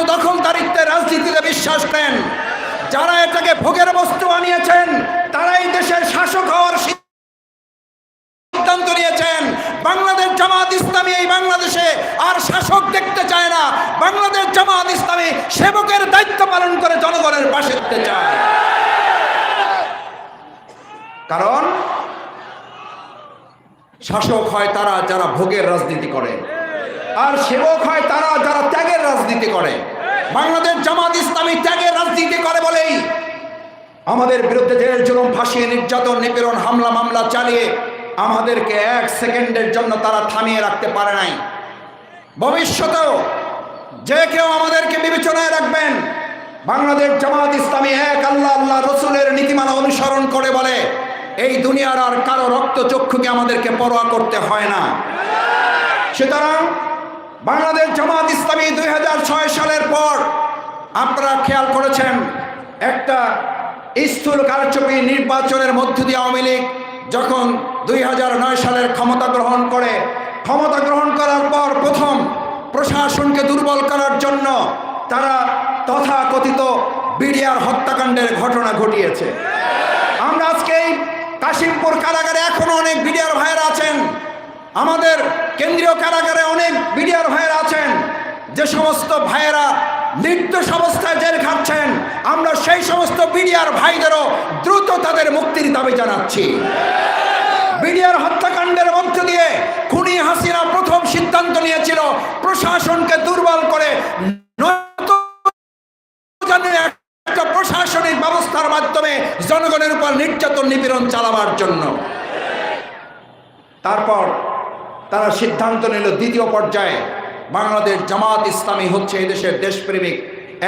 শুধু দখলদারিত্বের রাজনীতিতে বিশ্বাস করেন। যারা এটাকে ভোগের বস্তু বানিয়েছেন, তারাই দেশের শাসক হওয়ার সিদ্ধান্ত নিয়েছেন। বাংলাদেশ জামাত ইসলামী এই বাংলাদেশে আর শাসক দেখতে চায় না। বাংলাদেশ জামাত ইসলামী সেবকের দায়িত্ব পালন করে জনগণের পাশে থাকতে চায়। কারণ শাসক হয় তারা যারা ভোগের রাজনীতি করে। আর সেবক হয় তারা যারা ত্যাগের রাজনীতি করে। বাংলাদেশ জামাত ইসলামী ত্যাগের রাজনীতি করে বলেই আমাদের বিরুদ্ধে জেল, জুলুম, ফাঁসি, নির্যাতন, নিপীড়ন, হামলা, মামলা চালিয়ে আমাদেরকে এক সেকেন্ডের জন্য তারা থামিয়ে রাখতে পারে নাই। ভবিষ্যতেও যে কেউ আমাদেরকে বিবেচনায় রাখবেন, বাংলাদেশ জামাত ইসলামী এক আল্লাহ আল্লাহ রসুলের নীতিমালা অনুসরণ করে বলে, এই দুনিয়ার আর কারও রক্ত চক্ষুকে আমাদেরকে পরোয়া করতে হয় না। সুতরাং বাংলাদেশ জামাত ইসলামী দুই হাজার ছয় সালের পর আপনারা খেয়াল করেছেন, একটা স্থূল কারচুপি নির্বাচনের মধ্য দিয়ে আওয়ামী লীগ যখন দুই হাজার নয় সালের ক্ষমতা গ্রহণ করে, ক্ষমতা গ্রহণ করার পর প্রথম প্রশাসনকে দুর্বল করার জন্য তারা তথাকথিত বিডিআর হত্যাকাণ্ডের ঘটনা ঘটিয়েছে। আমরা আজকে কাশিমপুর কারাগারে এখনও অনেক বিডিআর ভাইয়েরা আছেন। আমাদের কেন্দ্রীয় কারাগারে অনেক বিডিআর ভাইয়েরা আছেন। যে সমস্ত ভাইয়েরা নির্দোষ অবস্থায় জেল খাচ্ছেন আমরা সেই সমস্ত বিডিআর ভাইদেরও দ্রুত তাদের মুক্তির দাবি জানাচ্ছি। বিডিআর হত্যাকাণ্ডের মধ্য দিয়ে খুনি হাসিনা প্রথম সিদ্ধান্ত নিয়েছিল প্রশাসনকে দুর্বল করে একটা প্রশাসনিক ব্যবস্থার মাধ্যমে জনগণের উপর নির্যাতন নিপীড়ন চালাবার জন্য। তারপর তারা সিদ্ধান্ত নিল দ্বিতীয় পর্যায়ে বাংলাদেশ জামাত ইসলামী হচ্ছে এদেশের দেশপ্রেমিক,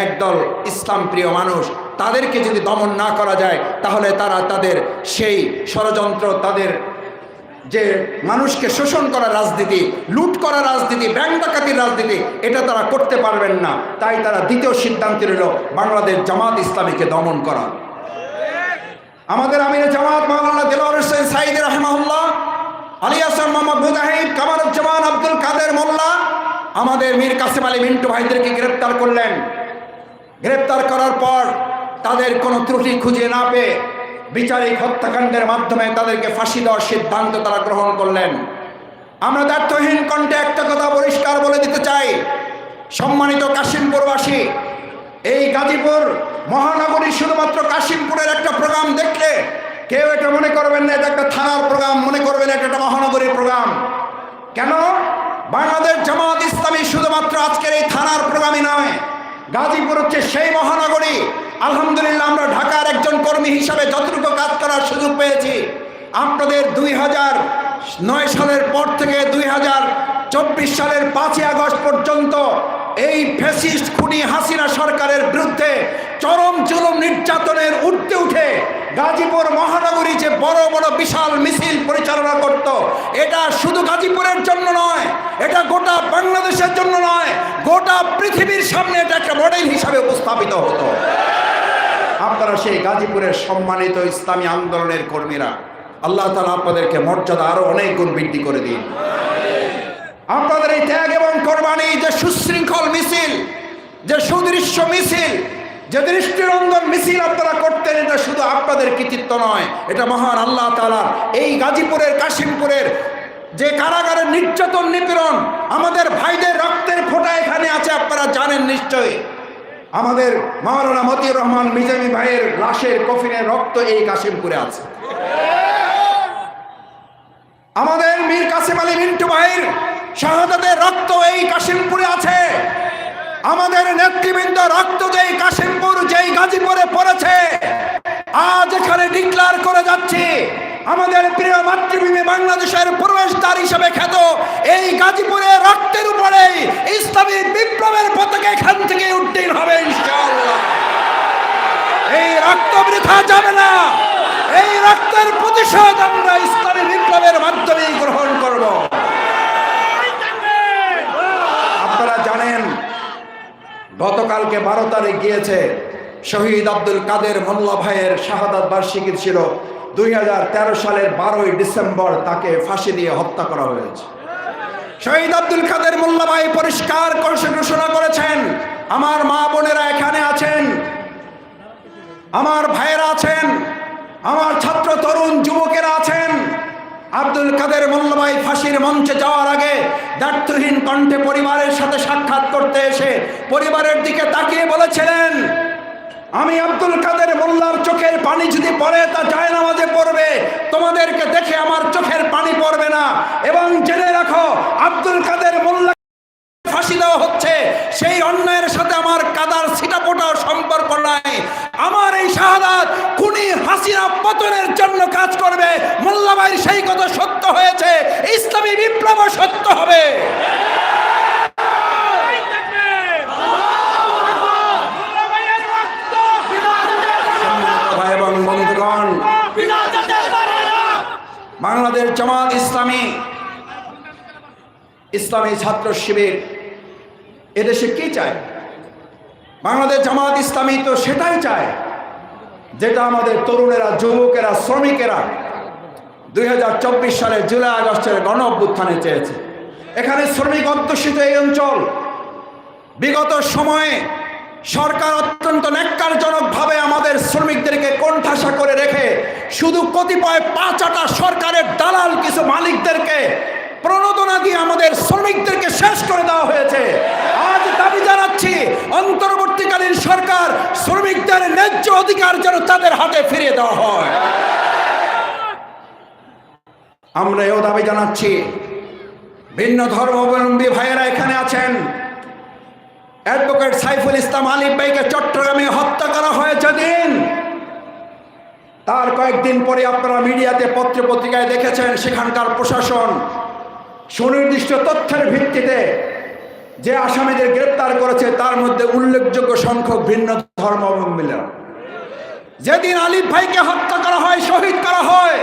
একদল ইসলাম প্রিয় মানুষ। তাদেরকে যদি দমন না করা যায়, তাহলে তারা তাদের সেই ষড়যন্ত্র, তাদের যে মানুষকে শোষণ করা রাজনীতি, লুট করা রাজনীতি, ব্যাংক ডাকাতির রাজনীতি, এটা তারা করতে পারবেন না। তাই তারা দ্বিতীয় সিদ্ধান্ত নিল বাংলাদেশ জামাত ইসলামীকে দমন করা। আমাদের আমির জামাত মাওলানা দেলোয়ার হোসেন সাইদ রহমাউল্লাহ আলী হাসান মোহাম্মদ মুজাহিদ কামারুজ্জামান আব্দুল কাদের মোল্লা আমাদের মীর কাসিম আলী মিন্টু ভাইদেরকে গ্রেপ্তার করলেন। গ্রেপ্তার করার পর তাদের কোনো ত্রুটি খুঁজে না পেয়ে বিচারিক হত্যাকাণ্ডের মাধ্যমে তাদেরকে ফাঁসি দেওয়ার সিদ্ধান্ত তারা গ্রহণ করলেন। আমরা ব্যর্থহীন কণ্ঠে একটা কথা পরিষ্কার বলে দিতে চাই। সম্মানিত কাশিমপুরবাসী, এই গাজীপুর মহানগরী শুধুমাত্র কাশিমপুরের একটা প্রোগ্রাম দেখলে কেউ এটা মনে করবেন না, এটা একটা থানার প্রোগ্রাম, মনে করবেন এটা একটা মহানগরীর প্রোগ্রাম। কেন? বাংলাদেশ জামাত ইসলামী শুধুমাত্র আজকের এই থানার প্রোগ্রামই নয়, গাজীপুর হচ্ছে সেই মহানগরী। আলহামদুলিল্লাহ, আমরা ঢাকার একজন কর্মী হিসাবে যতটুকু কাজ করার সুযোগ পেয়েছি, আপনাদের দুই হাজার নয় সালের পর থেকে দুই হাজার চব্বিশ সালের পাঁচই আগস্ট পর্যন্ত এই ফ্যাসিস্ট খুনি হাসিনা সরকারের বিরুদ্ধে চরম জুলুম নির্যাতনের উঠতে উঠে গাজীপুর মহানগরী যে বড় বড় বিশাল মিছিল পরিচালনা করত। এটা শুধু গাজীপুরের জন্য নয়, এটা গোটা বাংলাদেশের জন্য নয়, গোটা পৃথিবীর সামনে এটা একটা মডেল হিসাবে উপস্থাপিত হতো। আপনারা সেই গাজীপুরের সম্মানিত ইসলামী আন্দোলনের কর্মীরা, আল্লাহ তালা আপনাদেরকে মর্যাদা আরও অনেক গুণ বৃদ্ধি করে দিন। আপনাদের এই ত্যাগ এবং কোরবানি, যে সুশৃঙ্খল মিছিল, যে সুদৃশ্য মিছিল যে দৃষ্টিরঞ্জন মিছিল আপনারা করতেন, এটা শুধু আপনাদের কৃতিত্ব নয়, এটা মহান আল্লাহ তালার এই গাজীপুরের, কাশিমপুরের যে কারাগারের নির্যাতন নিপীড়ন, আমাদের ভাইদের রক্তের ফোঁটা এখানে আছে, আপনারা জানেন নিশ্চয়ই। আমাদের মাওলানা মতিউর রহমান মিজামি ভাইয়ের লাশের কফিনের রক্ত এই কাশিমপুরে আছে। আমাদের মীর কাসিম আলী মিন্টু ভাইয়ের শাহাদাতের রক্ত এই কাশিমপুরে আছে। আমাদের নেতৃবৃন্দ রক্ত যেই কাশিমপুর, যেই গাজীপুরে পড়েছে, আজ এখানে ডিক্লার করে যাচ্ছি, আমাদের প্রিয় মাতৃভূমি বাংলাদেশের প্রবেশদ্বার হিসেবে খ্যাত এই গাজীপুরে রক্তের উপরে ইসলামী বিপ্লবের পতাকা এখান থেকে উড্ডীন হবে এই রক্ত বৃথা যাবে না। এই রক্তের প্রতিশোধ আমরা ইসলামী বিপ্লবের মাধ্যমেই গ্রহণ করব আপনারা জানেন গতকালকে বারো তারিখ গিয়েছে শহীদ আব্দুল কাদের মোল্লা ভাইয়ের শাহাদাত বার্ষিকী ছিল। দুই হাজার তেরো সালের বারোই ডিসেম্বর তাকে ফাঁসি দিয়ে হত্যা করা হয়েছে। শহীদ আব্দুল কাদের মোল্লা ভাই পরিষ্কার করে ঘোষণা করেছেন, আমার মা বোনেরা এখানে আছেন, আমার ভাইয়েরা আছেন, আমার ছাত্র তরুণ যুবকেরা আছেন আব্দুল কাদের মোল্লাবাই ফাঁসির মঞ্চে যাওয়ার আগে দায়িত্বহীন কণ্ঠে পরিবারের সাথে সাক্ষাৎ করতে এসে পরিবারের দিকে তাকিয়ে বলেছিলেন, আমি আব্দুল কাদের মোল্লার চোখের পানি যদি পড়ে তা যায় নামাজে পড়বে। তোমাদেরকে দেখে আমার চোখের পানি পড়বে না। এবং জেনে রাখো, আব্দুল কাদের মোল্লা ফাঁসি দেওয়া হচ্ছে। সেই অন্যায়ের সাথে আমার কাদার ছিটাপোটাও সম্পর্ক নাই। আমার এই শাহাদাত খুনি হাসিনা পতনের জন্য কাজ করবে। মোল্লাবাইর সেই কথা সত্য হয়েছে। ইসলামী বিপ্লব সত্য হবে। বাংলাদেশ জামাত ইসলামী ইসলামী ছাত্র শিবির, এদেশে কি চায়? বাংলাদেশ জামাত ইসলামী তো সেটাই চায়, যেটা আমাদের তরুণেরা, যুবকেরা, শ্রমিকেরা দুই হাজার চব্বিশ সালে জুলাই আগস্টের গণ অভ্যুত্থানে চেয়েছে। এখানে শ্রমিক অধ্যুষিত এই অঞ্চল। বিগত সময়ে সরকার অত্যন্ত ন্যাক্কারজনকভাবে আমাদের শ্রমিকদেরকে কোণঠাসা করে রেখে শুধু কতিপয় পাঁচাটা সরকারের দালাল কিছু মালিকদেরকে প্রণোদনা দিয়ে আমাদের শ্রমিকদেরকে শেষ করে দেওয়া হয়েছে। আজ দাবি জানাচ্ছি, অন্তর্বর্তীকালীন সরকার শ্রমিকদের ন্যায্য অধিকার যেন তাদের হাতে ফিরিয়ে দেওয়া হয়। আমরা এও দাবি জানাচ্ছি, ভিন্ন ধর্মাবলম্বী ভাইয়েরা এখানে আছেন। অ্যাডভোকেট সাইফুল ইসলাম আলিফ ভাইকে চট্টগ্রামে হত্যা করা হয়েছে দিন। তার কয়েকদিন পরে আপনারা মিডিয়াতে পত্র পত্রিকায় দেখেছেন, সেখানকার প্রশাসন সুনির্দিষ্ট তথ্যের ভিত্তিতে যে আসামিদের গ্রেপ্তার করেছে, তার মধ্যে উল্লেখযোগ্য সংখ্যক ভিন্ন ধর্মাবলম্বীরা। যেদিন আলিফ ভাইকে হত্যা করা হয়, শহীদ করা হয়,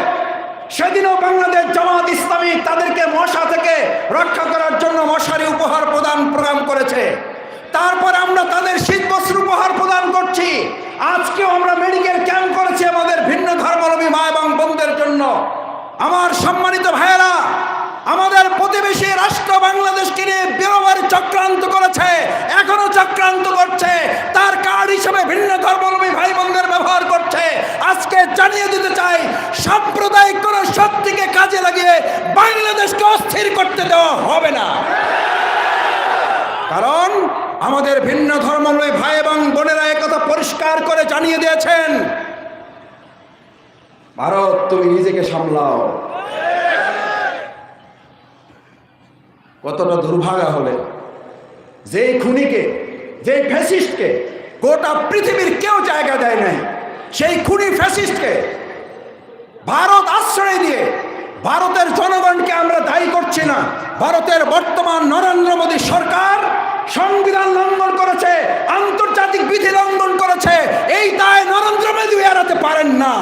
সেদিনও বাংলাদেশ জামাত ইসলামী তাদেরকে মশা থেকে রক্ষা করার জন্য মশারি উপহার প্রদান প্রদান করেছে। তারপর আমরা তাদের শীত বস্ত্র উপহার প্রদান করছি। আজকেও আমরা মেডিকেল ক্যাম্প করেছি আমাদের ভিন্ন ধর্মাবলম্বী মা এবং বোনদের জন্য। আমার সম্মানিত ভাইয়েরা আমাদের প্রতিবেশী রাষ্ট্র বাংলাদেশকে নিয়ে বেরোবার চক্রান্ত করেছে, এখনও চক্রান্ত করছে, তার কার্ড হিসেবে ভিন্ন ধর্মাবলম্বী ভাই বোনদের ব্যবহার করছে। আজকে জানিয়ে দিতে চাই, সাম্প্রদায়িক কোন শক্তিকে কাজে লাগিয়ে বাংলাদেশকে অস্থির করতে দেওয়া হবে না। কারণ আমাদের ভিন্ন ধর্মাবলম্বী ভাই এবং বোনেরা একথা পরিষ্কার করে জানিয়ে দিয়েছেন, ভারত, তুমি নিজেকে সামলাও। কতটা দুর্ভাগা হলে। যেই খুনিকে, যেই ফ্যাসিস্টকে গোটা পৃথিবীর কেউ জায়গা দেয় নাই, সেই খুনি ফ্যাসিস্টকে ভারত আশ্রয় দিয়ে ভারতের জনগণকে আমরা দায়ী করছি না। ভারতের বর্তমান নরেন্দ্র মোদী সরকার সংবিধান লঙ্ঘন করেছে, আন্তর্জাতিক বিধি লঙ্ঘন করেছে, এই দায় নরেন্দ্র মোদী এড়াতে পারেন না।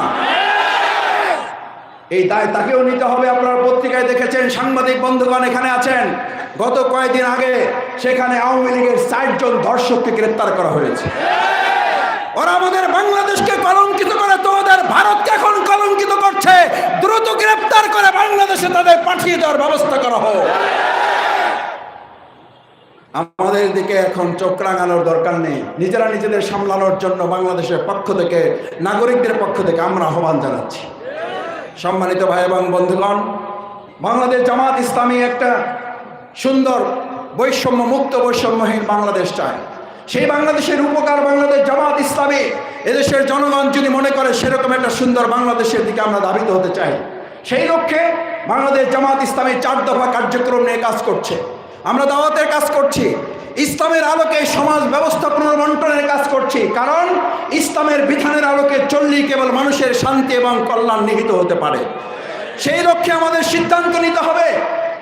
এই দায় তাকেও নিতে হবে, আপনারা পত্রিকায় দেখেছেন, সাংবাদিক বন্ধুগণ এখানে আছেন। গত কয়েকদিন আগে সেখানে আওয়ামী লীগের ষাটজন ধর্ষককে গ্রেপ্তার করা হয়েছে। ওরা আমাদের বাংলাদেশকে কলঙ্কিত করে তোমাদের ভারতকে এখন কলঙ্কিত করছে। দ্রুত গ্রেপ্তার করে বাংলাদেশে তাদের পাঠিয়ে দেওয়ার ব্যবস্থা করা হোক। আমাদের দিকে এখন চোখ রাঙানোর দরকার নেই। নিজেরা নিজেদের সামলানোর জন্য বাংলাদেশের পক্ষ থেকে, নাগরিকদের পক্ষ থেকে আমরা আহ্বান জানাচ্ছি। সম্মানিত ভাই এবং বন্ধুগণ, বাংলাদেশ জামাত ইসলামী একটা সুন্দর বৈষম্য মুক্ত বৈষম্যহীন বাংলাদেশ চায়। সেই বাংলাদেশের উপকার বাংলাদেশ জামাত ইসলামী এদেশের জনগণ যদি মনে করে সেরকম একটা সুন্দর বাংলাদেশের দিকে আমরা ধাবিত হতে চাই। সেই লক্ষ্যে বাংলাদেশ জামাত ইসলামী চার দফা কার্যক্রম নিয়ে কাজ করছে। আমরা দাওয়াতের কাজ করছি। ইসলামের আলোকে সমাজ ব্যবস্থা পুনর্বন্টনের কাজ করছি। কারণ ইসলামের বিধানের আলোকে চললেই কেবল মানুষের শান্তি এবং কল্যাণ নিহিত হতে পারে। সেই লক্ষ্যে আমাদের সিদ্ধান্ত নিতে হবে,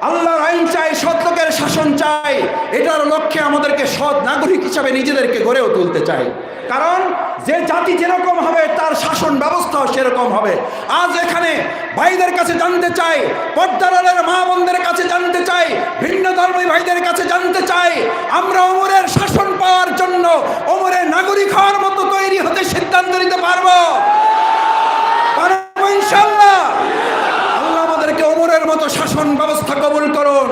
আল্লাহর আইন চাই, সৎ লোকের শাসন চাই। এটার লক্ষ্যে আমাদেরকে সৎ নাগরিক হিসাবে নিজেদেরকে গড়েও তুলতে চাই। কারণ যে জাতি যেরকম হবে, তার শাসন ব্যবস্থাও সেরকম হবে। আজ এখানে ভাইদের কাছে জানতে চাই পর্দারের মা বোনদের কাছে জানতে চাই ভিন্ন ধর্মী ভাইদের কাছে জানতে চাই আমরা ওমরের শাসন পাওয়ার জন্য ওমরের নাগরিক হওয়ার মতো তৈরি হতে সিদ্ধান্ত নিতে পারব পারব ইনশাল্লাহ আল্লাহ আমাদেরকে ওমরের মতো শাসন ব্যবস্থা কবুল করুন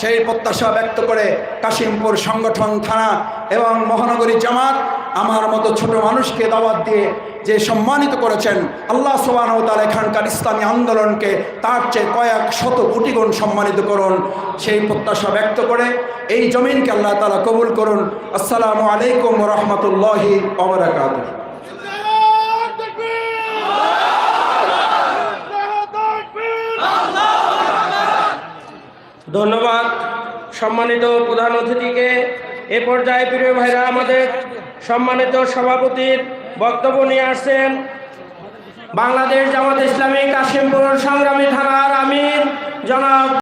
সেই প্রত্যাশা ব্যক্ত করে কাশিমপুর সংগঠন থানা এবং মহানগরী জামাত আমার মতো ছোট মানুষকে দাওয়াত দিয়ে যে সম্মানিত করেছেন আল্লাহ সোবান তার এখানকার ইসলামী আন্দোলনকে তার চেয়ে কয়েক শত কোটি গুণ সম্মানিত করুন সেই প্রত্যাশা ব্যক্ত করে এই জমিনকে আল্লাহ তালা কবুল করুন। আসসালামু আলাইকুম রহমতুল্লাহি অবরাকাত ধন্যবাদ। সম্মানিত প্রধান অতিথিকে, এ পর্যায়ে প্রিয় ভাইরা আমাদের সম্মানিত সভাপতির বক্তব্য নিয়ে আসছেন বাংলাদেশ জামাত ইসলামী কাশিমপুর সংগ্রামী থানার আমির জনাব